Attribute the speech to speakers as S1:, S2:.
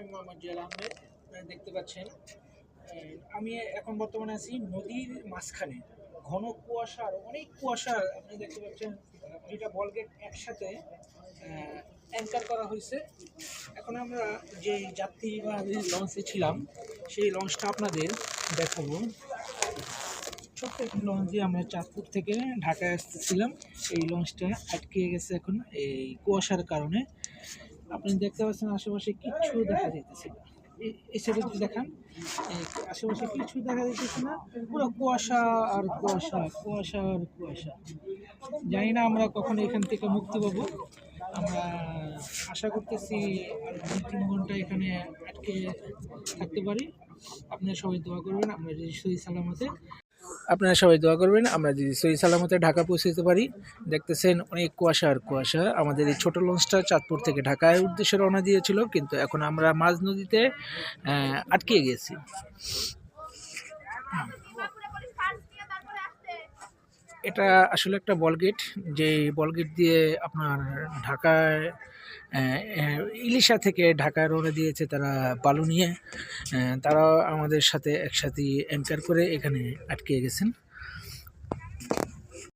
S1: আমি মোহাম্মদ জিয়াল আহমেদ দেখতে পাচ্ছেন। আমি এখন বর্তমানে আছি নদীর মাঝখানে। ঘন কুয়াশার অনেক কুয়াশার আপনি দেখতে পাচ্ছেন, দুইটা বলগেট একসাথে অ্যাঙ্কার করা হয়েছে। এখন আমরা যে যাত্রী বা লঞ্চে ছিলাম, সেই লঞ্চটা আপনাদের দেখাবো। ছোট্ট একটি লঞ্চ দিয়ে আমরা চাঁদপুর থেকে ঢাকায় আসতেছিলাম। এই লঞ্চটা আটকে গেছে এখন এই কুয়াশার কারণে। আপনি দেখতে পাচ্ছেন আশেপাশে কিচ্ছু দেখা যাইতেছে না। এই- যদি দেখান আশেপাশে কিছু দেখা যাইতেছে না, পুরো কুয়াশা আর কুয়াশা কুয়াশা আর কুয়াশা। জানি না আমরা কখন এখান থেকে মুক্তি পাবো। আমরা আশা করতেছি আর দুই তিন ঘণ্টা এখানে আটকে থাকতে পারি। আপনারা সবাই দোয়া করবেন, আমরা যদি সহি সালামতে আপনারা সবাই দোয়া করবেন, আমরা যদি সহি সালামতে ঢাকা পৌঁছে পারি। দেখতেছেন অনেক কুয়াশা আর কুয়াশা। আমাদের এই ছোটো লঞ্চটা চাঁদপুর থেকে ঢাকায় উদ্দেশ্যে রওনা দিয়েছিল, কিন্তু এখন আমরা মাঝ নদীতে আটকে গেছি। এটা আসলে একটা বলগেট যে বলগেট দিয়ে আপনার ঢাকায় ইলিশা থেকে ঢাকায় রওনা দিয়েছে তারা বালু নিয়ে। তারা আমাদের সাথে একসাথে অ্যাঙ্কার করে এখানে আটকে গেছেন।